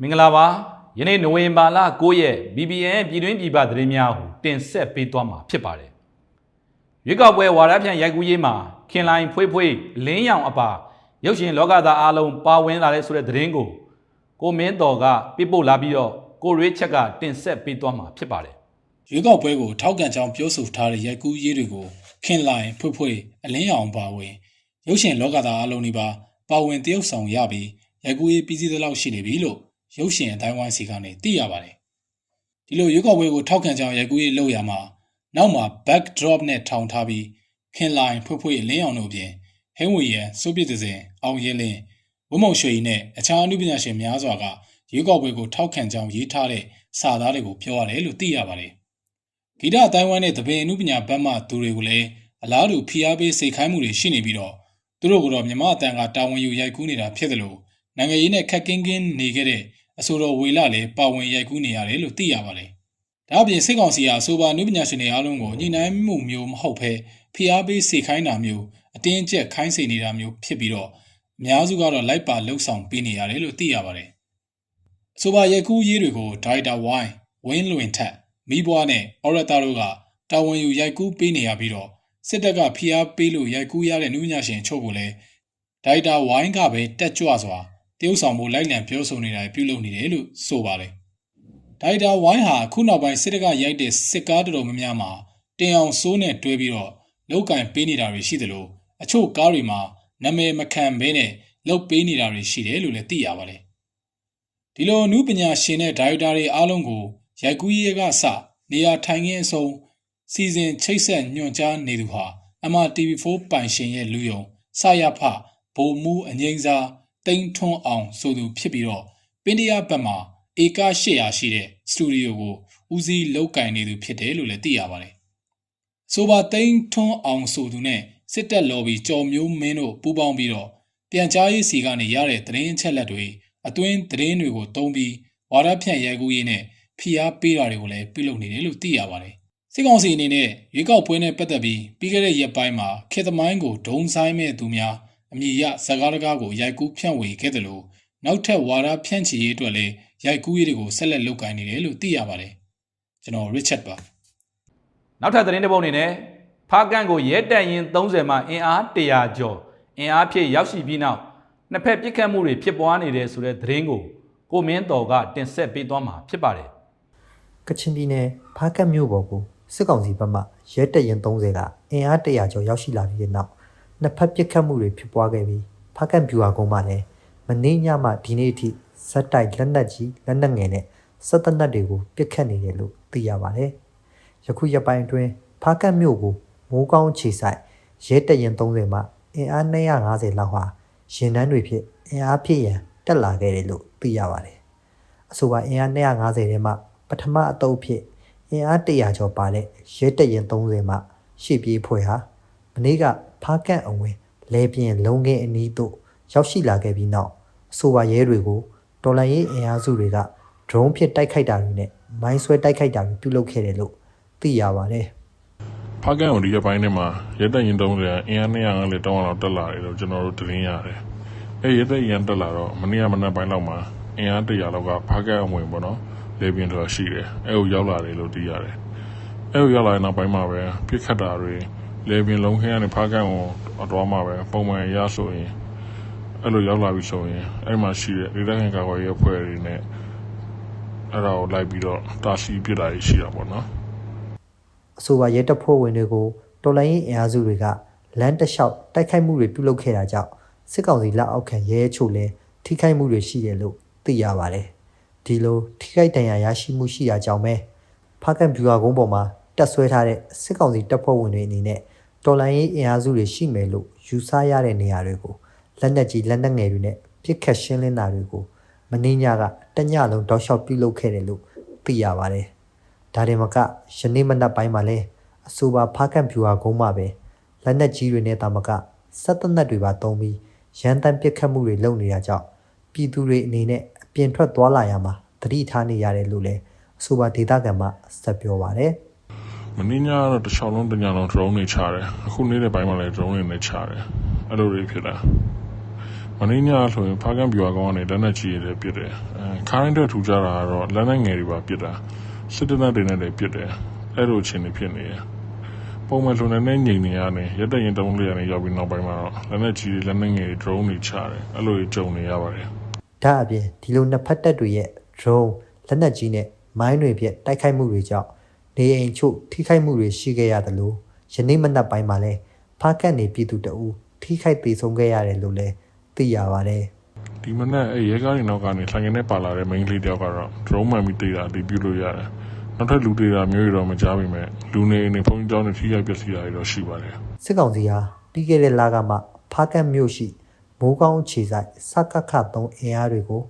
မင်္ဂလာပါယနေ့နိုဝင်ဘာလ9ရက် BBN ပြည်တွင်းပြည်ပသတင်းများကိုတင်ဆက်ပေးသွားမှာဖြစ်ပါတယ်ရွေးကောက်ပွဲဝါဒဖြန့်ရိုက်ကူးရေးမှာခင်လိုင်းဖွေးဖွေးလင်းရောင်အပါရုပ်ရှင်လောကသားအားလုံးပါဝင်လာတဲ့ဆိုတဲ့သတင်းကိုကိုမင်းတော်ကပြပို့လာပြီးတော့ကိုရွေးချက်ကတင်ဆက်ပေးသွားမှာဖြစ်ပါတယ်ရွေးကောက်ပွဲကိုထောက်ကန်ကြောင်းပြောဆိုထားတဲ့ရိုက်ကူးရေးတွေကိုခင်လိုင်ဖွေ့ဖွေ့အလင်းရောင်ပါဝင်ရုပ်ရှင်လောကသားအလုံးဒီပါပါဝင်တရုပ်ဆောင်ရပြီးရိုက်ကူးရေးပြီးစီးသလောက်ရှိနေပြီလို့ ရုပ်ရှင်အတိုင်းဝိုင်းစီကနေသိရပါတယ်ဒီလိုရွေးကောက်ပွဲကိုထောက်ကန်ကြောင်းရိုက်ကူးရေးလုပ်ရမှာနောက်မှာ backdrop နဲ့ထောင်ထားပြီးခင်လိုင်ဖွေ့ဖွေ့အလင်းရောင်တို့အပြင်ဟင်းဝီရန်စိုးပြစ်တဲ့အောင်ရင်လင်းဝမုံရွှေနဲ့အခြားအမှုပညာရှင်များစွာကရွေးကောက်ပွဲကိုထောက်ခံကြောင်းရေးထားတဲ့စာသားတွေကိုပြောရတယ်လို့သိရပါတယ်ဂီတအတိုင်းဝိုင်းနဲ့တပင်အမှုပညာဘက်မှသူတွေကိုလည်းအလားတူဖိအားပေးစိတ်ခိုင်းမှုတွေရှိနေပြီးတော့သူတို့ကတော့မြမအတန်ကတာဝန်ယူရိုက်ကူးနေတာဖြစ်တယ်လို့နိုင်ငံရေးနဲ့ခက်ကင်းကင်းနေခဲ့တဲ့ အဆိုတော်ဝေလာလည်းပါဝင်ရိုက်ကူးနေရတယ်လို့သိရပါတယ်။ဒါအပြင်စစ်ကောင်စီကအဆိုပါအမှုပညာရှင်တွေအားလုံးကိုညှိနှိုင်းမှုမျိုးမဟုတ်ဘဲဖိအားပေးစိတ်ခိုင်းတာမျိုးအတင်းကျပ်ခိုင်းစေနေတာမျိုးဖြစ်ပြီးတော့အများစုကတော့လိုက်ပါလှုပ်ဆောင်ပေးနေရတယ်လို့သိရပါတယ်။ဆိုပါရိုက်ကူးရေးတွေကိုဒါရိုက်တာဝိုင်းဝင်းလွင်ထက်မိဘွားနဲ့အော်ရတာတို့ကတာဝန်ယူရိုက်ကူးပေးနေရပြီးတော့စစ်တပ်ကဖိအားပေးလို့ရိုက်ကူးရတဲ့နုပညာရှင်အချို့ကိုလည်းဒါရိုက်တာဝိုင်းကပဲတက်ကြွစွာ တရုပ်ဆောင်မှုလိုက်လံပြောဆိုနေတာပြုလုပ်နေတယ်လို့ဆိုပါတယ်ဒါရိုက်တာဝိုင်းဟာအခုနောက်ပိုင်းစစ်တပ်ကရိုက်တဲ့စစ်ကားတော်တော်များများမှာတင်အောင်စိုးနဲ့တွဲပြီးတော့လောက်ကင်ပေးနေတာတွေရှိတယ်လို့အချို့ကားတွေမှာနာမည်မခံဘဲနဲ့လောက်ပေးနေတာတွေရှိတယ်လို့လည်းသိရပါတယ်ဒီလိုအမှုပညာရှင်တဲ့ဒါရိုက်တာတွေအားလုံးကိုရိုက်ကူးရေးကစနေရာထိုင်ခင်းအစုံစီစဉ်ချိတ်ဆက်ညွှန်ကြားနေသူဟာ MRTV4 ပိုင်ရှင်ရဲ့လူယုံစရဖဗိုလ်မူအငိမ့်စား တိန်ထွန်းအောင်ဆိုသူဖြစ်ပြီးတော့ပင်တရဘက်မှာဧက800ရှိတဲ့စတူဒီယိုကိုဦးစီးလောက်ကင်နေသူဖြစ်တယ်လို့လည်းသိရပါတယ်။ဆိုပါတိန်ထွန်းအောင်ဆိုသူနဲ့စစ်တပ်လော်ဘီကြော်မျိုးမင်းတို့ပူးပေါင်းပြီးတော့ပြန်ကြားရေးစီကနေရတဲ့သတင်းအချက်လက်တွေအတွင်းသတင်းတွေကိုတုံးပြီးဝါဒဖြန့်ရိုက်ကူးရေးနဲ့ဖိအားပေးတာတွေကိုလည်းပြုလုပ်နေတယ်လို့သိရပါတယ်။စစ်ကောင်စီအနေနဲ့ရွေးကောက်ပွဲနဲ့ပတ်သက်ပြီးပြီးခဲ့တဲ့ရက်ပိုင်းမှာခေတ်သမိုင်းကိုဒုံဆိုင်မဲ့သူများ အမည်ရဇကားတကားကိုရိုက်ကူးဖြန့်ဝေခဲ့တယ်လို့နောက်ထပ်ဝါဒဖြန့်ချီရေးအတွက်လည်းရိုက်ကူးရေးတွေကိုဆက်လက်လုပ်ကိုင်နေတယ်လို့သိရပါတယ်။ကျွန်တော် Richard ပါနောက်ထပ်သတင်းတစ်ပုဒ်အနေနဲ့ဖားကန်ကိုရဲတက်ရင်30မှအင်အား100ကျော်အင်အားဖြည့်ရောက်ရှိပြီးနောက်နှစ်ဖက်ပြစ်ခတ်မှုတွေဖြစ်ပွားနေတဲ့ဆိုတဲ့သတင်းကိုကိုမင်းတော်ကတင်ဆက်ပေးသွားမှာဖြစ်ပါတယ်ကချင်ပြည်နယ်ဖားကတ်မြို့ပေါ်ကိုစစ်ကောင်စီဘက်မှရဲတပ်ရင်30ကအင်အား100ကျော်ရောက်ရှိလာပြီးတဲ့နောက် နှစ်ဖက်ပစ်ခတ်မှုတွေဖြစ်ပွားခဲ့ပြီးဖားကတ်ဗျူဟာကုန်းမှာလည်းမနေ့ညမှဒီနေ့အထိဇက်တိုက်လက်နက်ကြီးလက်နက်ငယ်နဲ့စက်တနက်တွေကိုပစ်ခတ်နေတယ်လို့သိရပါတယ်။ယခုရက်ပိုင်းအတွင်းဖားကတ်မြို့ကိုမိုးကောင်းခြေဆိုင်ရဲတပ်ရင်30မှအင်အား250လောက်ဟာရင်နှန်းတွေဖြစ်အင်အားဖြည့်ရန်တက်လာခဲ့တယ်လို့သိရပါတယ်။အဆိုပါအင်အား250ထဲမှပထမအတုပ်ဖြစ်အင်အား100ကျော်ပါတဲ့ရဲတက်ရင်30မှရှေ့ပြေးဖွဲ့ဟာမနေ့က ဖားကန့်အဝင်လဲပြင်းလုံငင်းအနီးသို့ရောက်ရှိလာခဲ့ပြီးနောက်အဆိုပါရဲတွေကိုတော်လန်ရေးအင်အားစုတွေကဒရုန်းဖြင့်တိုက်ခိုက်တာတွေနဲ့မိုင်းဆွဲတိုက်ခိုက်တာတွေပြုလုပ်ခဲ့တယ်လို့သိရပါတယ်ဖားကန်ကိုဒီရက်ပိုင်းထဲမှာရဲတပ်ရင်တုံးတယ်အင်အား200လေတောင်းအောင်တက်လာတယ်လို့ကျွန်တော်တို့သတင်းရတယ်။အဲရဲတပ်ရင်တက်လာတော့မနေ့ကမနက်ပိုင်းလောက်မှာအင်အား100လောက်ကဖားကန်အဝင်ပေါ့နော်လေပြင်းတော့ရှိတယ်။အဲကိုရောက်လာတယ်လို့သိရတယ်။အဲကိုရောက်လာတဲ့နောက်ပိုင်းမှာပဲပြစ်ခတ်တာတွေ လေပြင်းလုံးခင်းကနေဖားကန်ကိုအတော်မှာပဲပုံမှန်ရဆိုရင်အဲ့လိုရောက်လာပြီဆိုရင်အဲ့မှာရှိတဲ့ဒေသခံကာကွယ်ရေးအဖွဲ့တွေနဲ့အဲ့ဒါကိုလိုက်ပြီးတော့တာရှိပြစ်တာရှိတာပေါ့နော်။အဆိုပါရဲတပ်ဖွဲ့ဝင်တွေကိုတော်လိုင်းရေးအင်အားစုတွေကလမ်းတစ်လျှောက်တိုက်ခိုက်မှုတွေပြုလုပ်ခဲ့တာကြောင့်စစ်ကောင်စီလက်အောက်ခံရဲအချို့လည်းထိခိုက်မှုတွေရှိတယ်လို့သိရပါတယ်။ဒီလိုထိခိုက်ဒဏ်ရာရရှိမှုရှိတာကြောင့်ပဲဖားကန်ဗျူဟာကုန်းပေါ်မှာတက်ဆွဲထားတဲ့စစ်ကောင်စီတပ်ဖွဲ့ဝင်တွေအနေနဲ့ တော်လိုင်းရေးအင်အားစုတွေရှိမယ်လို့ယူဆရတဲ့နေရာတွေကိုလက်နက်ကြီးလက်နက်ငယ်တွေနဲ့ပစ်ခတ်ရှင်းလင်းတာတွေကိုမင်းညကတညလုံးတောက်လျှောက်ပြုလုပ်ခဲ့တယ်လို့သိရပါတယ်။ဒါတင်မကယနေ့မနက်ပိုင်းမှာလဲအဆိုပါဖားကန့်ဖြူဟာကုန်းမှာပဲလက်နက်ကြီးတွေနဲ့တာမကစက်တနက်တွေပါတုံးပြီးရန်တမ်းပစ်ခတ်မှုတွေလုပ်နေတာကြောင့်ပြည်သူတွေအနေနဲ့အပြင်ထွက်သွားလာရမှာသတိထားနေရတယ်လို့လည်းအဆိုပါဒေသခံမှဆက်ပြောပါတယ် မင်းညာကတော့တစ်ချောင်းလုံးတစ်ညလုံး drone တွေချတယ်အခုနေ့တဲ့ဘက်မှာလည်း drone တွေနဲ့ချတယ်အဲ့လိုတွေဖြစ်တာမနေ့ညဆိုရင်ဖားကန်ပြူအကောင်ကနေလက်နက်ကြီးတွေပြစ်တယ်အဲခါတိုင်းတဲ့ထူကြတာကတော့လက်နက်ငယ်တွေပါပြစ်တာစစ်တပ်တွေနဲ့လည်းပြစ်တယ်အဲ့လိုချင်းတွေဖြစ်နေတယ်ပုံမှန်ဆိုနေတဲ့ငိန်နေရနေရက်တဲ့ရင်တုံးလေးရနေရောက်ပြီးနောက်ပိုင်းမှာတော့လက်နက်ကြီးတွေလက်နက်ငယ်တွေ drone တွေချတယ်အဲ့လိုကြုံနေရပါတယ်ဒါအပြင်ဒီလိုနှစ်ဖက်တပ်တွေရဲ့ drone လက်နက်ကြီးနဲ့မိုင်းတွေဖြင့်တိုက်ခိုက်မှုတွေကြောင့် နေအိမ်ချို့ထိခိုက်မှုတွေရှိခဲ့ရသလိုယနေ့မနက်ပိုင်းမှာလည်းဖားကတ်နေပြည်သူတအူထိခိုက်သေးဆုံးခဲ့ရတယ်လို့လည်းသိရပါတယ်ဒီမနက်အဲရဲကားတွေနောက်ကနေဆိုင်ငယ်နဲ့ပါလာတဲ့ main လေးတယောက်ကတော့ drone မှန်ပြီးတေးတာအတည်ပြုလို့ရတယ်နောက်ထပ်လူတေးတာမျိုးတွေတော့မကြားပါနဲ့လူနေအိမ်တွေဖုန်းကြောင်းတွေထိခိုက်ပျက်စီးတာတွေတော့ရှိပါတယ်စစ်ကောင်စီဟာပြီးခဲ့တဲ့လကမှဖားကတ်မြို့ရှိမိုးကောင်းခြေဆိုင်စကခ3အင်အားတွေကို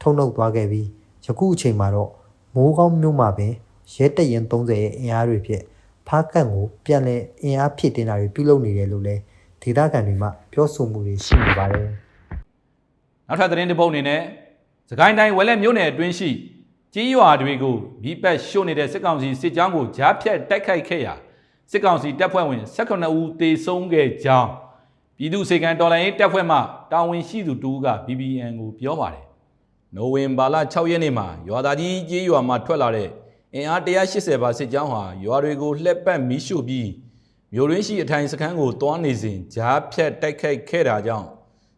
ထုံနှုတ်သွားခဲ့ပြီးယခုအချိန်မှာတော့မိုးကောင်းမြို့မှာပင် ရဲတရင်30ရဲ့အင်အားတွေဖြင့်ဖားကတ်ကိုပြန်လည်အင်အားဖြစ်တင်တာတွေပြုလုပ်နေတယ်လို့လည်းဒေသခံတွေမှပြောဆိုမှုတွေရှိနေပါတယ်နောက်ထပ်သတင်းတစ်ပုဒ်အနေနဲ့စကိုင်းတိုင်းဝက်လက်မြို့နယ်အတွင်းရှိကြီးရွာတွေကိုမိပတ်ရှို့နေတဲ့စစ်ကောင်စီစစ်ကြောင်းကိုကြားဖြတ်တိုက်ခိုက်ခဲ့ရာစစ်ကောင်စီတပ်ဖွဲ့ဝင်18ဦးသေဆုံးခဲ့ကြောင်းပြည်သူ့စေကံတော်လိုင်းရေးတပ်ဖွဲ့မှတာဝန်ရှိသူတူက BBN ကိုပြောပါတယ်။နိုဝင်ဘာလ6ရက်နေ့မှာရွာသားကြီးကြီးရွာမှာထွက်လာတဲ့ အင်အား180ပါစစ်ကြောင်းဟာရွာတွေကိုလှက်ပတ်မီးရှို့ပြီးမြို့ရင်းရှိအထိုင်စခန်းကိုတွားနေစဉ်ကြားဖြတ်တိုက်ခိုက်ခဲ့တာကြောင့်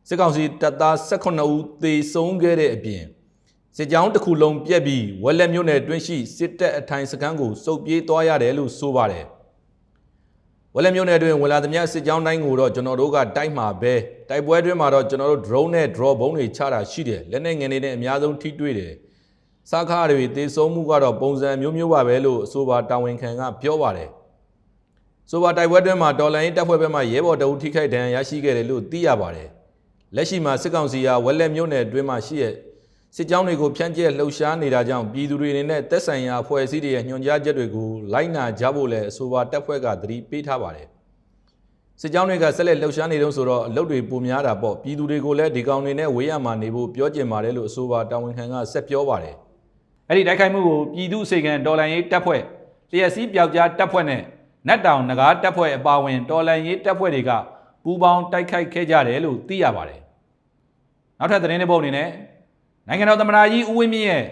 စစ်ကောင်စီတပ်သား18ဦးသေဆုံးခဲ့တဲ့အပြင်စစ်ကြောင်းတစ်ခုလုံးပြက်ပြီးဝက်လက်မြို့နယ်တွင်းရှိစစ်တပ်အထိုင်စခန်းကိုစုပ်ပြေးသွားရတယ်လို့ဆိုပါတယ်ဝက်လက်မြို့နယ်တွင်ဝလာသမျှစစ်ကြောင်းတိုင်းကိုတော့ကျွန်တော်တို့ကတိုက်မှာပဲတိုက်ပွဲတွင်းမှာတော့ကျွန်တော်တို့ drone နဲ့ draw ဘုံတွေချတာရှိတယ်လက်နဲ့ငယ်နေနဲ့အများဆုံးထိတွေ့တယ် စားခါတွေသေဆုံးမှုကတော့ပုံစံမျိုးမျိုးပါပဲလို့အဆိုပါတာဝန်ခံကပြောပါတယ်ဆိုပါတိုက်ပွဲတွင်းမှာတော်လိုင်းတပ်ဖွဲ့ဘက်မှရဲဘော်တအုပ်ထိခိုက်ဒဏ်ရာရရှိခဲ့တယ်လို့သိရပါတယ်လက်ရှိမှာစစ်ကောင်စီဟာဝက်လက်မြို့နယ်အတွင်းမှာရှိတဲ့စစ်ကြောင်းတွေကိုဖြန့်ကျက်လှုပ်ရှားနေတာကြောင့်ပြည်သူတွေအနေနဲ့သက်ဆိုင်ရာအဖွဲ့အစည်းတွေရဲ့ညွှန်ကြားချက်တွေကိုလိုက်နာကြဖို့လည်းအဆိုပါတပ်ဖွဲ့ကသတိပေးထားပါတယ်။စစ်ကြောင်းတွေကဆက်လက်လှုပ်ရှားနေတုန်းဆိုတော့အလုပ်တွေပိုများတာပေါ့ပြည်သူတွေကိုလည်းဒီကောင်တွေနဲ့ဝေးရမှာနေဖို့ပြောကျင်ပါတယ်လို့အဆိုပါတာဝန်ခံကဆက်ပြောပါတယ်။ အဲ့ဒီတိုက်ခိုက်မှုကိုပြည်သူ့စေကံတော်လန်ရေးတပ်ဖွဲ့လျက်စီးပျောက်ကြားတပ်ဖွဲ့နဲ့နတ်တောင်နဂါးတပ်ဖွဲ့အပါအဝင်တော်လန်ရေးတပ်ဖွဲ့တွေကပူးပေါင်းတိုက်ခိုက်ခဲ့ကြတယ်လို့သိရပါတယ်။နောက်ထပ်သတင်းတစ်ပုဒ်အနေနဲ့နိုင်ငံတော်သမ္မတကြီးဦးဝင်းမြင့်ရဲ့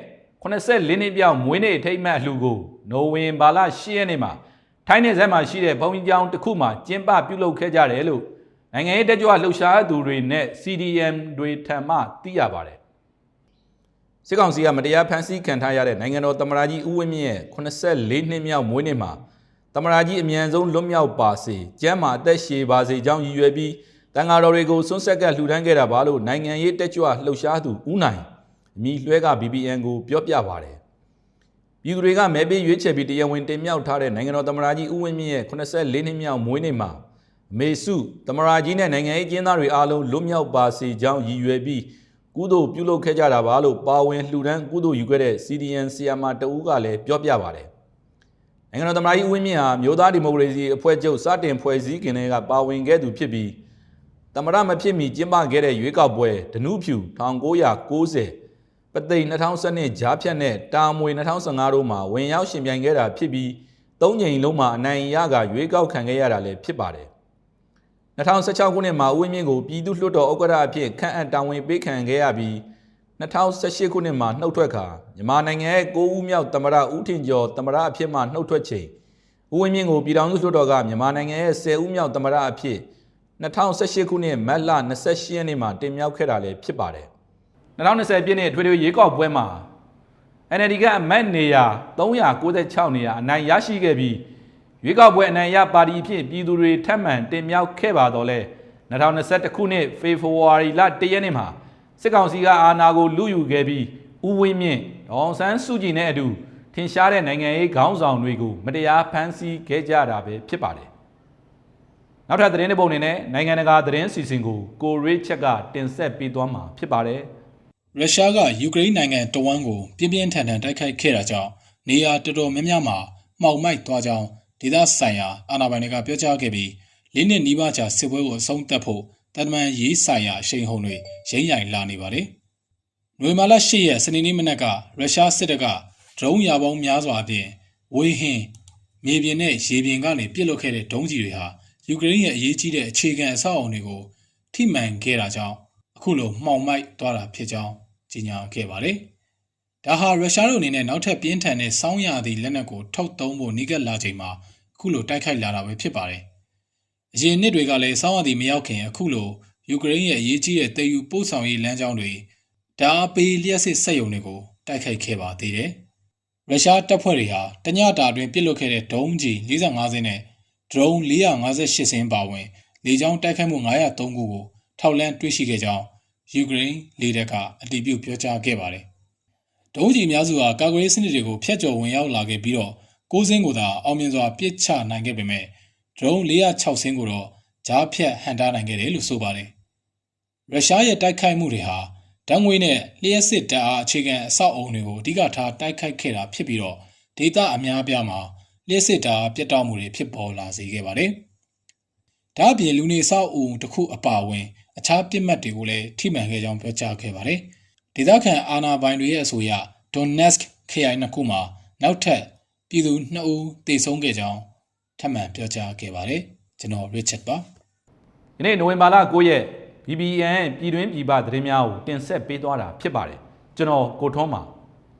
84နှစ်ပြောက်မွေးနေ့အထိမ်းအမှတ်အလှူကိုနိုဝင်ဘာလ10ရက်နေ့မှာထိုင်းနယ်စပ်မှာရှိတဲ့ဘုံကြီးကျောင်းတစ်ခုမှာကျင်းပပြုလုပ်ခဲ့ကြတယ်လို့နိုင်ငံရေးတက်ကြွလှုပ်ရှားသူတွေနဲ့ CDM တွေထံမှသိရပါတယ် စစ်ကောင်စီကမတရားဖမ်းဆီးခံထားရတဲ့နိုင်ငံတော်သမ္မတကြီးဦးဝင်းမြင့်ရဲ့84နှစ်မြောက်မွေးနေ့မှာသမ္မတကြီးအမြန်ဆုံးလွတ်မြောက်ပါစေကျမ်းမာအသက်ရှည်ပါစေကြောင်းရည်ရွယ်ပြီးတန်ဃာတော်တွေကိုစွန့်ဆက်ကလှူဒန်းခဲ့တာပါလို့နိုင်ငံရေးတက်ကြွလှုပ်ရှားသူဦးနိုင်အမိလွှဲက BBN ကိုပြောပြပါတယ်။ပြည်သူတွေကမဲပေးရွေးချယ်ပြီးတရားဝင်တင်မြှောက်ထားတဲ့နိုင်ငံတော်သမ္မတကြီးဦးဝင်းမြင့်ရဲ့84နှစ်မြောက်မွေးနေ့မှာအမေစုသမ္မတကြီးနဲ့နိုင်ငံရေးကျင်းသားတွေအားလုံးလွတ်မြောက်ပါစေကြောင်းရည်ရွယ်ပြီး ကုသိုလ်ပြုလုပ်ခဲ့ကြတာပါလို့ပါဝင်လှူဒန်းကုသိုလ်ယူခဲ့တဲ့ CDN ဆီယာမာတဦးကလည်းပြောပြပါတယ်။နိုင်ငံတော်သမ္မတကြီးဦးဝင်းမြင့်ဟာမြို့သားဒီမိုကရေစီအဖွဲ့ချုပ်စတင်ဖွဲ့စည်းခင်တည်းကပါဝင်ခဲ့သူဖြစ်ပြီးသမ္မတမဖြစ်မီကျင်းပခဲ့တဲ့ရွေးကောက်ပွဲဒနုဖြူ1990ပသိမ်2012ဂျားဖြတ်နဲ့တာမွေ2015တို့မှာဝင်ရောက်ရှင်ပြိုင်ခဲ့တာဖြစ်ပြီးသုံးကြိမ်လုံးမှာအနိုင်ရကရွေးကောက်ခံခဲ့ရတာလည်းဖြစ်ပါတယ် 2016ခုနှစ်မှာဦးဝင်းမြင့်ကိုပြည်သူ့လွှတ်တော်ဥက္ကဋ္ဌအဖြစ်ခန့်အပ်တာဝန်ပေးခံခဲ့ရပြီး2018ခုနှစ်မှာနှုတ်ထွက်ခါမြန်မာနိုင်ငံရဲ့9ဦးမြောက်သမ္မတဦးထင်ကျော်သမ္မတအဖြစ်မှနှုတ်ထွက်ချိန်ဦးဝင်းမြင့်ကိုပြည်ထောင်စုလွှတ်တော်ကမြန်မာနိုင်ငံရဲ့10ဦးမြောက်သမ္မတအဖြစ်2018ခုနှစ်မတ်လ28ရက်နေ့မှာတင်မြှောက်ခဲ့တာလည်းဖြစ်ပါတယ်2020ပြည့်နှစ်အထွေထွေရွေးကောက်ပွဲမှာ NLD ကအမတ်နေရာ396နေရာအနိုင်ရရှိခဲ့ပြီး ရွေးကောက်ပွဲအနိုင်ရပါတီအဖြစ်ပြည်သူတွေထပ်မံတင်မြှောက်ခဲ့ပါတော့လဲ2021ခုနှစ်ဖေဖော်ဝါရီလ1ရက်နေ့မှာစစ်ကောင်စီကအာဏာကိုလုယူခဲ့ပြီးဦးဝင်းမြင့်ဒေါအောင်ဆန်းစုကြည်နဲ့အတူထင်ရှားတဲ့နိုင်ငံရေးခေါင်းဆောင်တွေကိုမတရားဖမ်းဆီးခဲ့ကြတာပဲဖြစ်ပါတယ်နောက်ထပ်သတင်းတစ်ပုဒ်အနေနဲ့နိုင်ငံတကာသတင်းစီစဉ်ကိုကိုရိချက်ကတင်ဆက်ပေးသွားမှာဖြစ်ပါတယ်ရုရှားကယူကရိန်းနိုင်ငံတဝမ်းကိုပြင်းပြင်းထန်ထန်တိုက်ခိုက်ခဲ့တာကြောင့်နေရာတော်တော်များများမှာမှောက်မိုက်သွားကြောင်း ဒေသဆိုင်ရာအာဏာပိုင်တွေကပြောကြားခဲ့ပြီးလေးနှစ်နီးပါးကြာစစ်ပွဲကိုအဆုံးသတ်ဖို့တန်တမန်ရေးဆိုင်ရာအရှိန်ဟုန်တွေရိမ့်ရိုင်လာနေပါတယ်။နွေမာလာ၈ရက်စနေနေ့မနက်ကရုရှားစစ်တပ်ကဒရုန်းရာပေါင်းများစွာအပြင်ဝေဟင်မြေပြင်နဲ့ရေပြင်ကနေပစ်လွတ်ခဲ့တဲ့ဒုံးကျည်တွေဟာယူကရိန်းရဲ့အရေးကြီးတဲ့အခြေခံအဆောက်အအုံတွေကိုထိမှန်ခဲ့တာကြောင့်အခုလိုမှောင်မိုက်သွားတာဖြစ်ကြောင်းကြေညာခဲ့ပါတယ်။ဒါဟာရုရှားတို့အနေနဲ့နောက်ထပ်ပြင်းထန်တဲ့စောင်းရသည့်လက်နက်ကိုထုတ်သုံးဖို့နှိကက်လာချိန်မှာအ ခုလိုတိုက်ခိုက်လာတာပဲဖြစ်ပါတယ်။အရင်နှစ်တွေကလည်းစောင်းရသည်မရောက်ခင်အခုလိုယူကရိန်းရဲ့အရေးကြီးတဲ့တည်ယူပို့ဆောင်ရေးလမ်းကြောင်းတွေဓာအပေးလျှက်စစ်စက်ရုံတွေကိုတိုက်ခိုက်ခဲ့ပါသေးတယ်။ရုရှားတပ်ဖွဲ့တွေဟာတညတာအတွင်းပစ်လွတ်ခဲ့တဲ့ဒုံးကြီး45စင်းနဲ့ဒရုန်း458စင်းပါဝင်လေကြောင်းတိုက်ခိုက်မှု903ခုကိုထောက်လန့်တွေ့ရှိခဲ့ကြောင်းယူကရိန်းလေတပ်ကအတည်ပြုပြောကြားခဲ့ပါတယ်။ဒုံးကြီးအများစုဟာကာကွယ်ရေးစနစ်တွေကိုဖျက်ကျော်ဝင်ရောက်လာခဲ့ပြီးတော့ ကိုးစင်းကိုသာအောင်မြင်စွာပစ်ချနိုင်ခဲ့ပေမဲ့ဒရုန်း406စင်းကိုတော့ကြားဖြတ်ဟန်တာနိုင်ခဲ့တယ်လို့ဆိုပါတယ်။ရုရှားရဲ့တိုက်ခိုက်မှုတွေဟာဓာတ်ငွေနဲ့လျှက်စစ်တပ်အားအခြေခံအဆောက်အုံတွေကိုအဓိကထားတိုက်ခိုက်ခဲ့တာဖြစ်ပြီးတော့ဒေသအများအပြားမှာလျှက်စစ်တပ်ပြတ်တောက်မှုတွေဖြစ်ပေါ်လာစေခဲ့ပါတယ်။ဒါ့အပြင်လူနေဆောက်အုံတစ်ခုအပါအဝင်အခြားပြစ်မှတ်တွေကိုလည်းထိမှန်ခဲ့ကြောင်းပြောကြားခဲ့ပါတယ်။ဒေသခံအာဏာပိုင်တွေရဲ့အဆိုအရ Donetsk ခရိုင်နှစ်ခုမှာနောက်ထပ် ပြည်သူ2ဦးသေဆုံးခဲ့ကြောင်းထပ်မံပြောကြားခဲ့ပါတယ်။ကျွန်တော် Richard ပါ။ယနေ့နိုဝင်ဘာလ9ရက် BBN ပြည်တွင်းပြည်ပသတင်းများကိုတင်ဆက်ပေးသွားတာဖြစ်ပါတယ်ကျွန်တော်ကိုထွန်းပါ